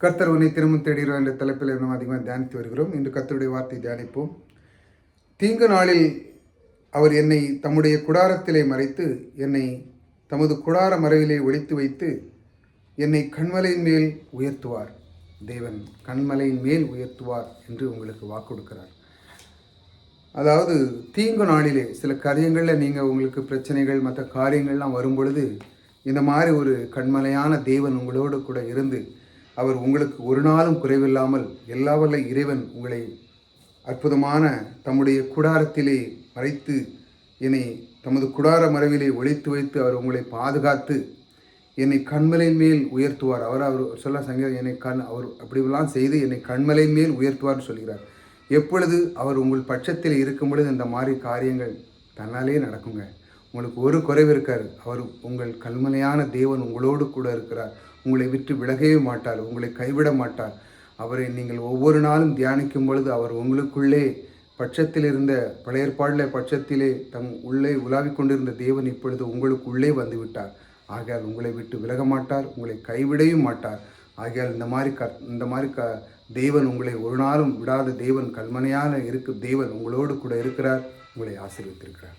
கர்த்தர் உன்னை திரும்ப தேடுகிறோம் என்ற தலைப்பில் நாம் அதிகமாக தியானித்து வருகிறோம். இன்று கர்த்தருடைய வார்த்தை தியானிப்போம். தீங்கு நாளில் அவர் என்னை தம்முடைய குடாரத்திலே மறைத்து என்னை தமது குடார மறைவிலே ஒழித்து வைத்து என்னை கண்மலையின் மேல் உயர்த்துவார். தேவன் கண்மலையின் மேல் உயர்த்துவார் என்று உங்களுக்கு வாக்கு கொடுக்கிறார். அதாவது தீங்கு நாளிலே சில காரியங்களில் நீங்கள் உங்களுக்கு பிரச்சனைகள் மற்ற காரியங்கள்லாம் வரும் பொழுது இந்த மாதிரி ஒரு கண்மலையான தேவன் உங்களோடு கூட இருந்து அவர் உங்களுக்கு ஒரு நாளும் குறைவில்லாமல் எல்லாவல்ல இறைவன் உங்களை அற்புதமான தம்முடைய குடாரத்திலே மறைத்து என்னை தமது குடார மறைவிலே ஒழித்து வைத்து அவர் உங்களை பாதுகாத்து என்னை கண்மலை மேல் உயர்த்துவார். அவர் அவர் சொல்ல சங்க என்னை கண் அவர் அப்படிலாம் செய்து என்னை கண்மலை மேல் உயர்த்துவார்னு சொல்கிறார். எப்பொழுது அவர் உங்கள் பட்சத்தில் இருக்கும் பொழுது இந்த மாதிரி காரியங்கள் தன்னாலே நடக்குங்க. உங்களுக்கு ஒரு குறைவு இருக்கார் அவர் உங்கள் கண்மலையான தேவன் உங்களோடு கூட இருக்கிறார். உங்களை விட்டு விலகவே மாட்டார் உங்களை கைவிட மாட்டார். அவரை நீங்கள் ஒவ்வொரு நாளும் தியானிக்கும் பொழுது அவர் உங்களுக்குள்ளே பட்சத்தில் இருந்த பழையற்பாடில் பட்சத்திலே தம் உள்ளே உலாவிக் கொண்டிருந்த தேவன் இப்பொழுது உங்களுக்கு உள்ளே வந்துவிட்டார். ஆகையால் உங்களை விட்டு விலக மாட்டார் உங்களை கைவிடவும் மாட்டார். ஆகையால் இந்த மாதிரி க இந்த மாதிரி க தேவன் உங்களை ஒரு நாளும் விடாத தேவன் கல்மனையான இருக்கு தேவன் உங்களோடு கூட இருக்கிறார் உங்களை ஆசீர்வித்திருக்கிறார்